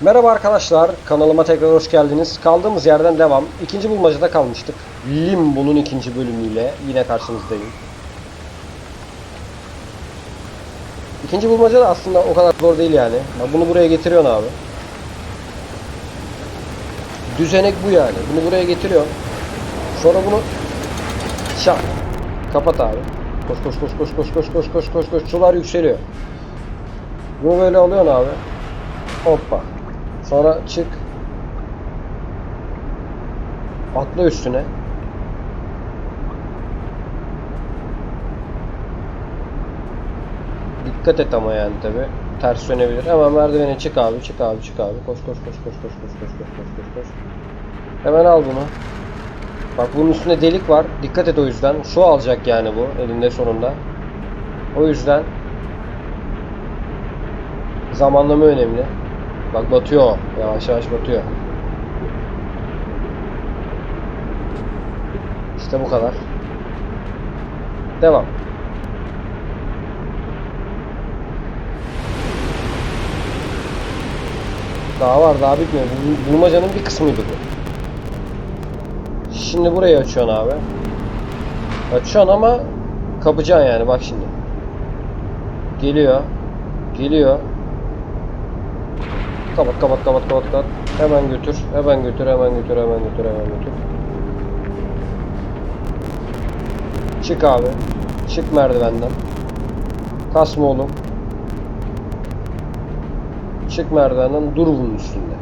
Merhaba arkadaşlar, kanalıma tekrar hoş geldiniz. Kaldığımız yerden devam. İkinci bulmacada kalmıştık. Limbo'nun ikinci bölümüyle yine karşınızdayım. İkinci bulmaca da aslında o kadar zor değil yani. Ya bunu buraya getiriyorsun abi. Düzenek bu yani. Bunu buraya getiriyorsun. Sonra bunu şap. Kapat abi. Koş koş koş koş koş koş koş koş koş koş. Sular yükseliyor. Bunu böyle alıyorsun abi. Hoppa. Sonra çık. Atla üstüne. Dikkat et ama yani tabi. Ters dönebilir. Hemen merdivene çık abi, çık abi, çık abi. Koş koş koş koş koş koş koş koş koş koş koş. Hemen al bunu. Bak bunun üstünde delik var. Dikkat et o yüzden. Su alacak yani bu elinde sonunda. O yüzden zamanlama önemli. Bak batıyor. Yavaş yavaş batıyor. İşte bu kadar. Devam. Daha var daha bitmiyor. Bu bulmacanın bir kısmıydı bu. Şimdi burayı açıyorsun abi. Açıyorsun ama kapacaksın yani bak şimdi. Geliyor. Geliyor. Kapat kapat kapat kapat kapat. Hemen götür. Hemen götür. Hemen götür. Hemen götür. Hemen götür. Çık abi. Çık merdivenden. Kasma oğlum. Çık merdivenden. Dur bunun üstünde.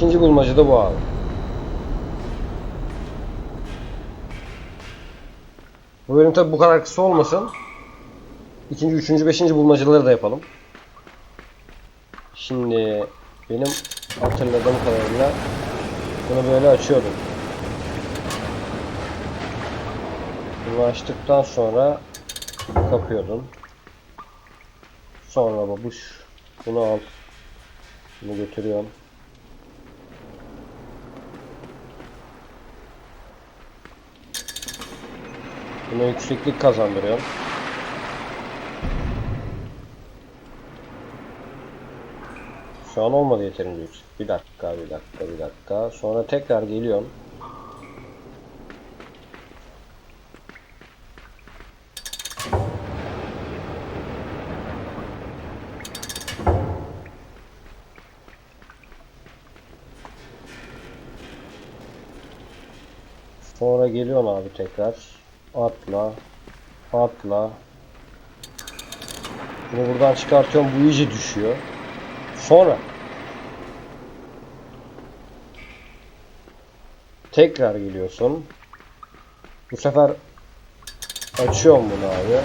İkinci bulmaca da bu abi. Bu bölüm tabi bu kadar kısa olmasın. İkinci, üçüncü, beşinci bulmacaları da yapalım. Şimdi benim hatırladığım kadarıyla bunu böyle açıyordum. Bunu açtıktan sonra kapıyordum. Sonra babuş bunu al. Bunu götürüyorum. Buna yükseklik kazandırıyorum. Şu an olmadı yeterince yüksek. Bir dakika, bir dakika, bir dakika. Sonra tekrar geliyorum. Sonra geliyorsun abi tekrar. Atla. Atla. Bunu buradan çıkartıyorum. Bu iyice düşüyor. Sonra tekrar geliyorsun. Bu sefer açıyorum bunu abi.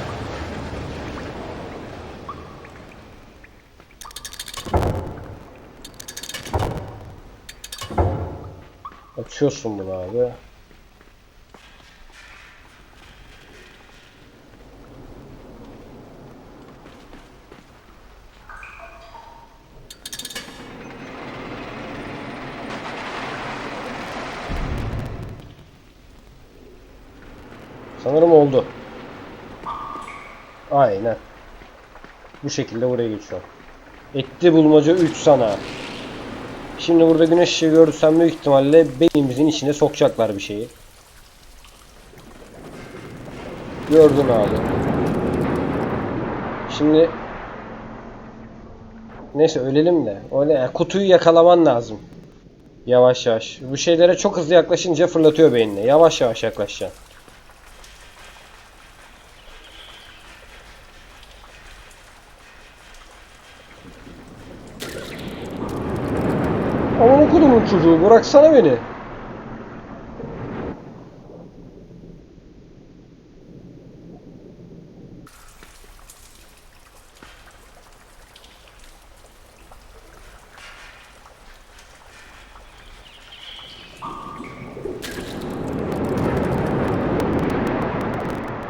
Açıyorsun bunu abi. Bu şekilde buraya geçiyor. Etti bulmaca 3 sana. Şimdi burada güneş ışığı görürsem büyük ihtimalle beynimizin içine sokacaklar bir şeyi. Gördün abi. Şimdi Neyse ölelim de. Öyle yani kutuyu yakalaman lazım. Yavaş yavaş. Bu şeylere çok hızlı yaklaşınca fırlatıyor beynine. Yavaş yavaş yaklaşacaksın. Beni.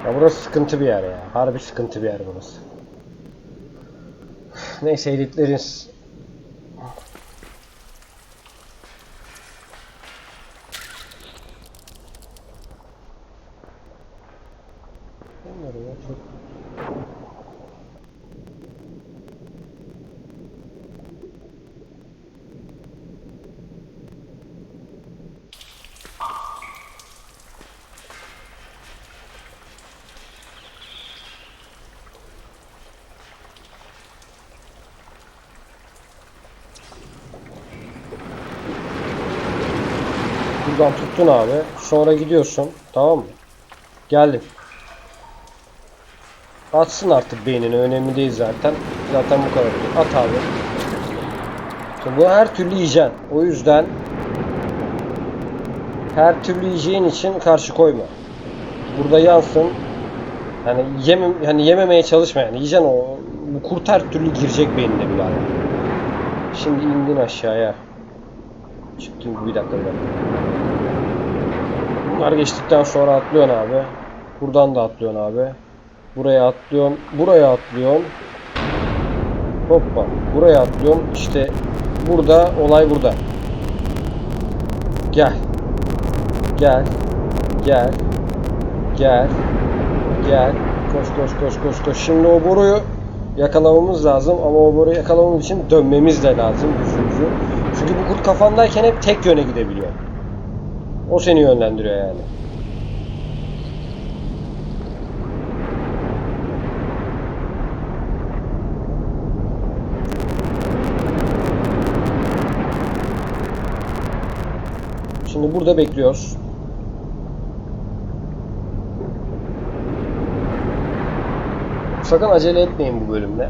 Ya burası sıkıntı bir yer ya. Harbi sıkıntı bir yer burası. Neyse editleriniz. Bilmiyorum ya, çok- Buradan tuttun abi. Sonra gidiyorsun. Tamam mı? Geldin. Atsın artık beynini. Önemli değil zaten. Zaten bu kadar. At abi. Bu her türlü yiyeceksin. O yüzden her türlü yiyeceğin için karşı koyma. Burada yansın. Yani yemem hani yememeye çalışma yani. Yiyeceksin o. Bu kurt her türlü girecek beynine birader. Şimdi indin aşağıya. Çıktın bir bir dakika. Bunlar geçtikten sonra atlıyorsun abi. Buradan da atlıyorsun abi. Buraya atlıyorsun. Buraya atlıyorsun. Hoppa. Buraya atlıyorsun. İşte burada olay burada. Gel. Gel. Gel. Gel. Gel. Koş koş koş koş koş. Şimdi o boruyu yakalamamız lazım ama o boruyu yakalamamız için dönmemiz de lazım yüzümüzü. Çünkü bu kurt kafandayken hep tek yöne gidebiliyor. O seni yönlendiriyor yani. Şimdi burada bekliyoruz. Sakın acele etmeyin bu bölümde.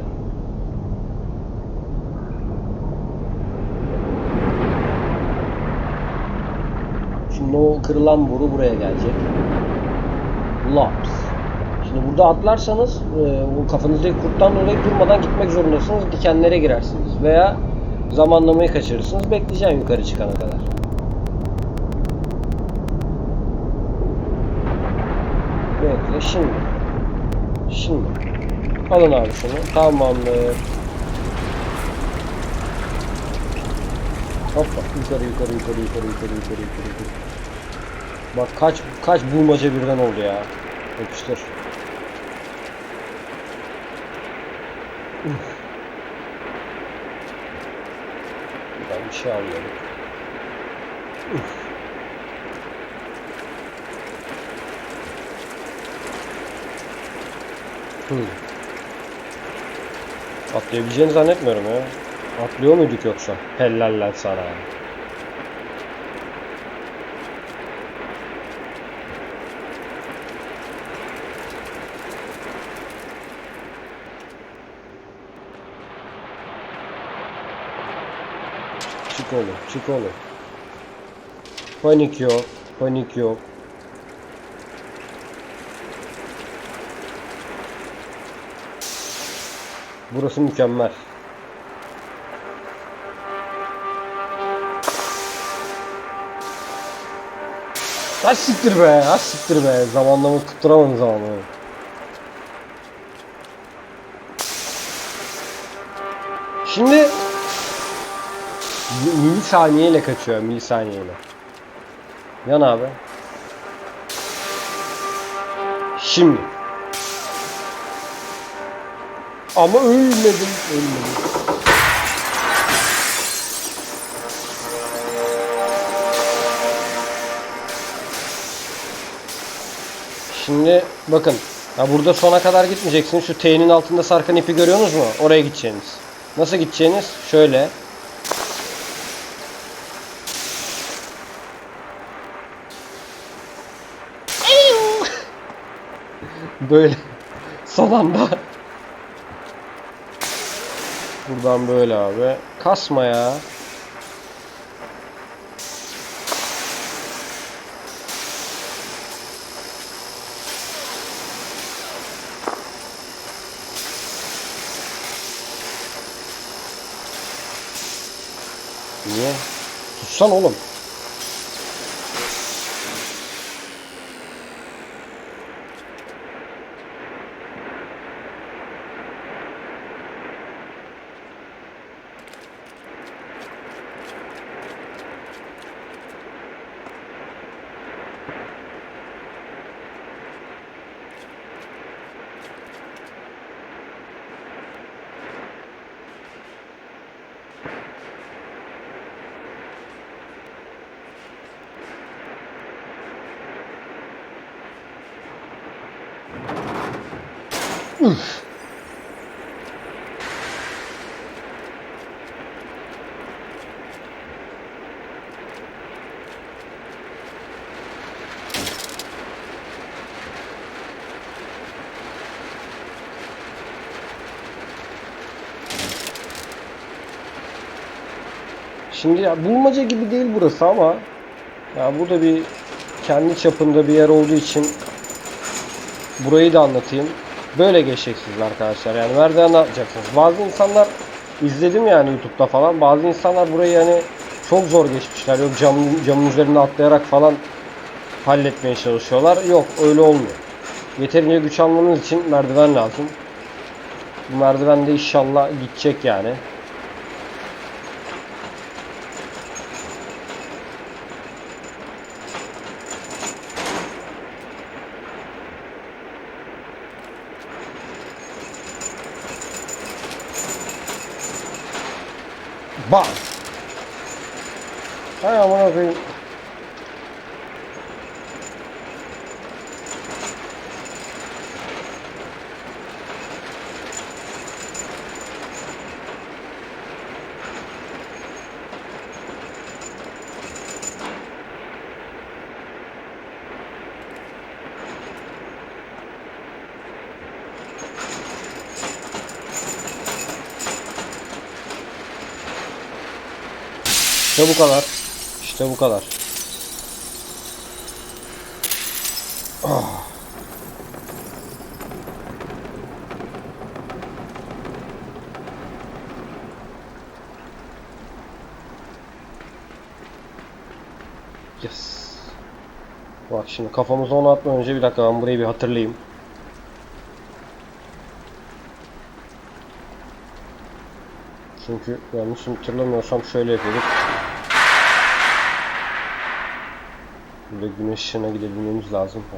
Şimdi o kırılan boru buraya gelecek. Laps. Şimdi burada atlarsanız e, o kafanızdaki kurttan dolayı durmadan gitmek zorundasınız. Dikenlere girersiniz. Veya zamanlamayı kaçırırsınız. Bekleyeceksin yukarı çıkana kadar. Bekle şimdi. Şimdi. Alın abi şunu. Tamamdır. Hoppa yukarı yukarı yukarı yukarı yukarı yukarı yukarı yukarı. Bak kaç kaç bulmaca birden oldu ya. Yapıştır. Uf. Buradan bir şey almadık. Uf. Hı. Atlayabileceğini zannetmiyorum ya. Atlıyor muyduk yoksa? Hellaller sana. Çık oğlum, çık oğlum. Panik yok, panik yok. Burası mükemmel. Ha siktir be, ha siktir be. Zamanlama tutturamadım zamanlamayı. Şimdi mi- milisaniyeyle kaçıyor, milisaniyeyle. Yan abi. Şimdi. Ama ölmedim, ölmedim. Şimdi bakın. Ya burada sona kadar gitmeyeceksin. Şu T'nin altında sarkan ipi görüyorsunuz mu? Oraya gideceğiniz. Nasıl gideceğiniz? Şöyle. Böyle. Son anda. Buradan böyle abi. Kasma ya. Susan oğlum. Şimdi ya bulmaca gibi değil burası ama ya bu da bir kendi çapında bir yer olduğu için burayı da anlatayım. Böyle geçeceksiniz arkadaşlar. Yani merdiven atacaksınız. Bazı insanlar izledim yani YouTube'da falan. Bazı insanlar burayı yani çok zor geçmişler. Yok camın, camın üzerine atlayarak falan halletmeye çalışıyorlar. Yok öyle olmuyor. Yeterince güç almanız için merdiven lazım. Bu merdiven de inşallah gidecek yani. Bak. Hay amına koyayım. İşte bu kadar. İşte bu kadar. Ah. Yes. Bak şimdi kafamıza onu atmadan önce bir dakika ben burayı bir hatırlayayım. Çünkü yanlış hatırlamıyorsam şöyle yapıyorduk. Burada güneş ışığına gidebilmemiz lazım. Ha.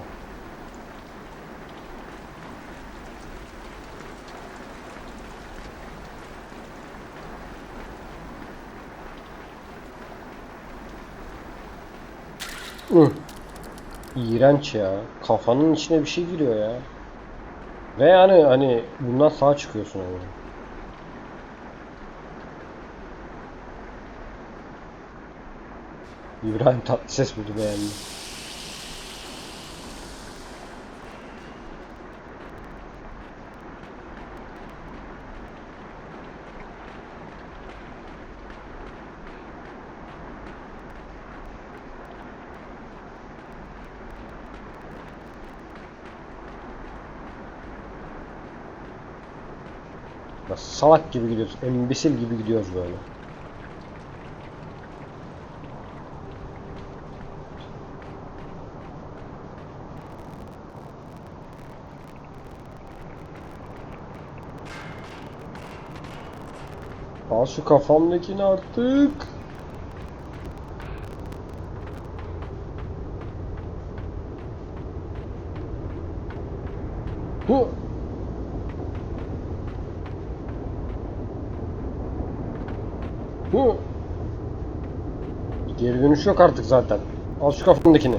Hı. İğrenç ya. Kafanın içine bir şey giriyor ya. Ve yani hani bundan sağ çıkıyorsun yani. İbrahim Tatlıses bunu beğendi. Salak gibi gidiyoruz. Embesil gibi gidiyoruz böyle. Al şu kafamdakini artık. Hu. Hu. Geri dönüş yok artık zaten. Al şu kafamdakini.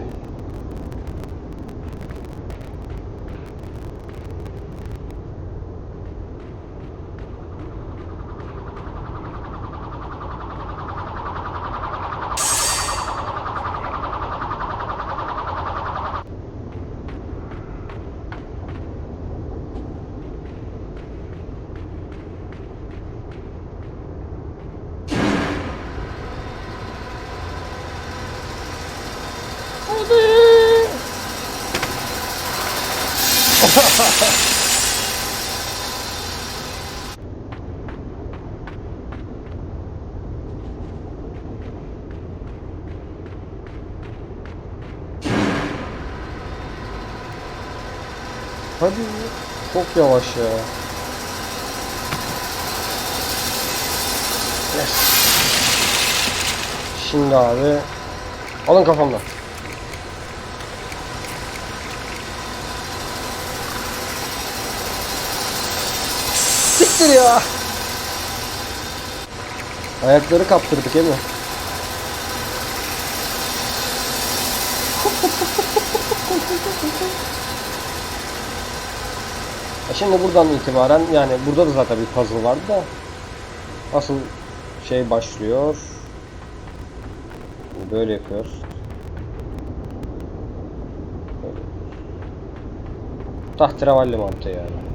Hadi çok yavaş ya. Yes. Şimdi abi alın kafamdan. Siktir ya. Ayakları kaptırdık değil mi? şimdi buradan itibaren yani burada da zaten bir puzzle vardı da asıl şey başlıyor. Böyle yapıyoruz. Tahterevalli mantığı yani.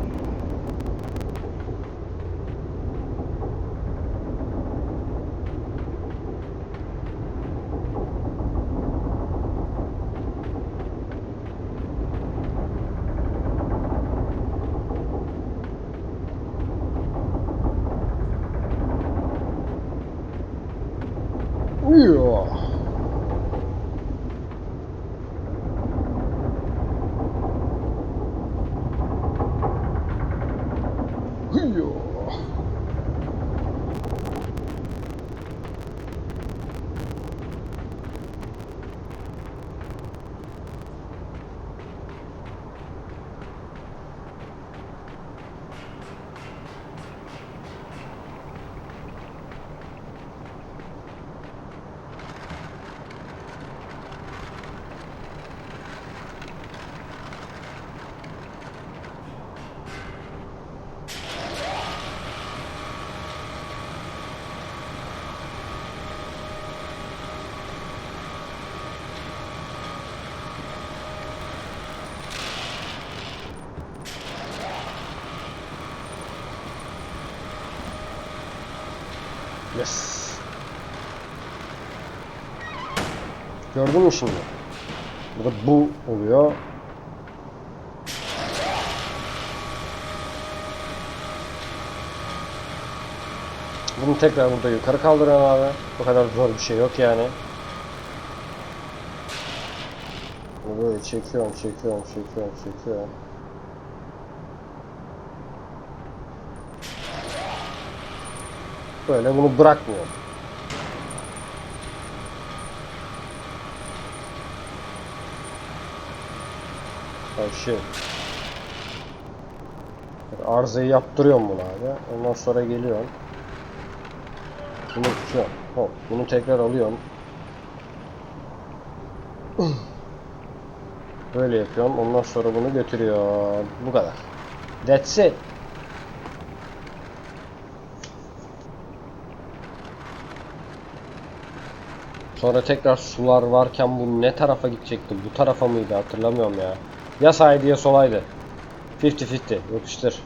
Gördün mü şimdi? Burada bu oluyor. Bunu tekrar burada yukarı kaldırıyorum abi. Bu kadar zor bir şey yok yani. Bunu böyle çekiyorum, çekiyorum, çekiyorum, çekiyorum. Böyle bunu bırakmıyorum. Shit. Arızayı yaptırıyorum bunu abi. Ondan sonra geliyorum. Bunu tutuyorum. Hop. Bunu tekrar alıyorum. Böyle yapıyorum. Ondan sonra bunu götürüyorum. Bu kadar. That's it. Sonra tekrar sular varken bu ne tarafa gidecekti? Bu tarafa mıydı? Hatırlamıyorum ya. Ya sağydı ya solaydı. 50-50. Yapıştır.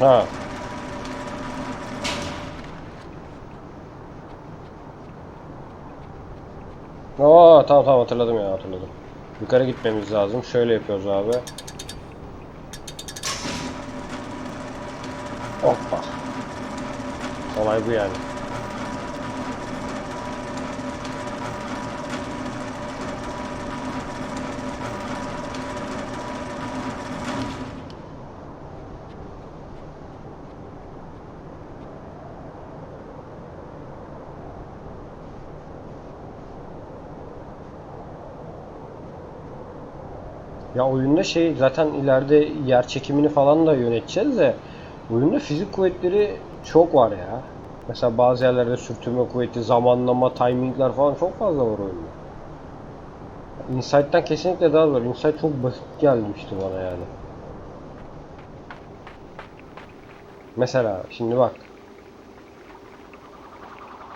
Ha. Aa tamam tamam hatırladım ya hatırladım. Yukarı gitmemiz lazım. Şöyle yapıyoruz abi. Hoppa. Olay bu yani. Ya oyunda şey zaten ileride yer çekimini falan da yöneteceğiz de oyunda fizik kuvvetleri çok var ya. Mesela bazı yerlerde sürtünme kuvveti, zamanlama, timingler falan çok fazla var oyunda. Insight'tan kesinlikle daha zor. Insight çok basit gelmişti bana yani. Mesela şimdi bak.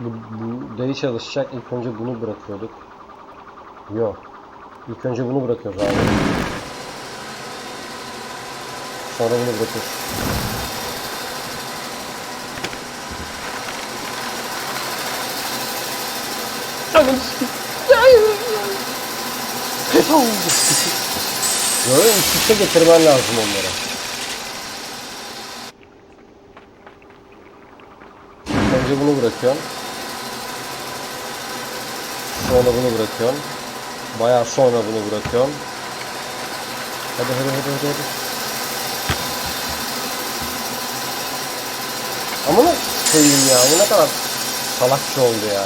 Bu, bu dayı çalışacak. İlk önce bunu bırakıyorduk. Yok. İlk önce bunu bırakıyoruz abi. Sonra bunu bırakıyoruz. Böyle üst üste getirmen lazım onları. Önce bunu bırakıyorsun. Sonra bunu bırakıyorsun. Bayağı sonra bunu bırakıyorsun. Hadi hadi hadi hadi hadi. Amına koyayım ya. Bu ne kadar salakça oldu ya.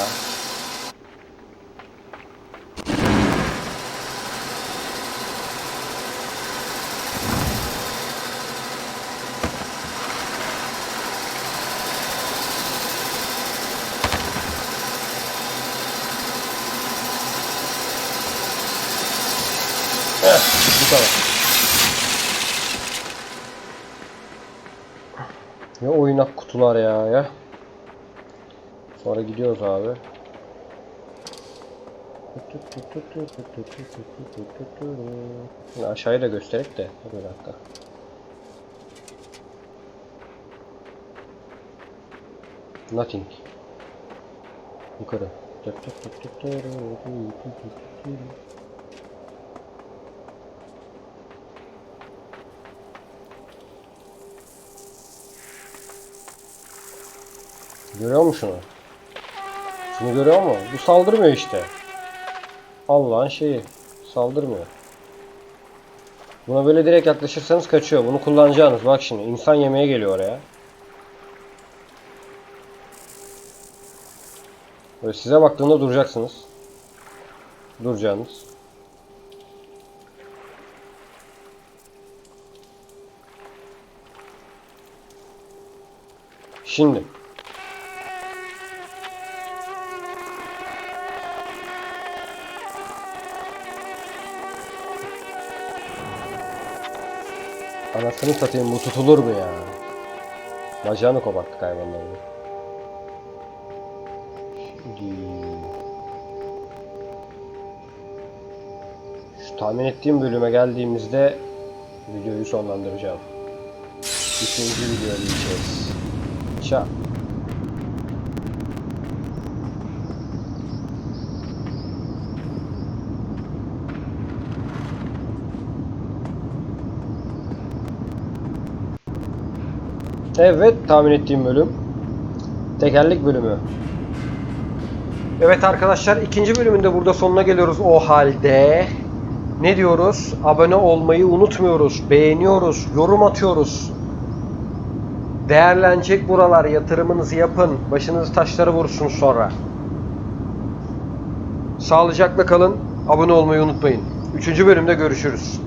Eh, bu kadar. Ne oynak kutular ya ya. Sonra gidiyoruz abi. Şimdi aşağıyı da gösterek de. Bir dakika. Nothing. Yukarı. Görüyor musun şunu? Şunu görüyor musun? Bu saldırmıyor işte. Allah'ın şeyi. Saldırmıyor. Buna böyle direkt yaklaşırsanız kaçıyor. Bunu kullanacaksınız. Bak şimdi insan yemeye geliyor oraya. Böyle size baktığında duracaksınız. Duracaksınız. Şimdi. Anasını satayım bu tutulur mu ya? Bacağını koparttık hayvanların. Şu tahmin ettiğim bölüme geldiğimizde videoyu sonlandıracağım. Üçüncü video diyeceğiz. Çak. Evet tahmin ettiğim bölüm. Tekerlek bölümü. Evet arkadaşlar ikinci bölümünde burada sonuna geliyoruz o halde. Ne diyoruz? Abone olmayı unutmuyoruz. Beğeniyoruz. Yorum atıyoruz. Değerlenecek buralar. Yatırımınızı yapın. Başınızı taşları vursun sonra. Sağlıcakla kalın. Abone olmayı unutmayın. Üçüncü bölümde görüşürüz.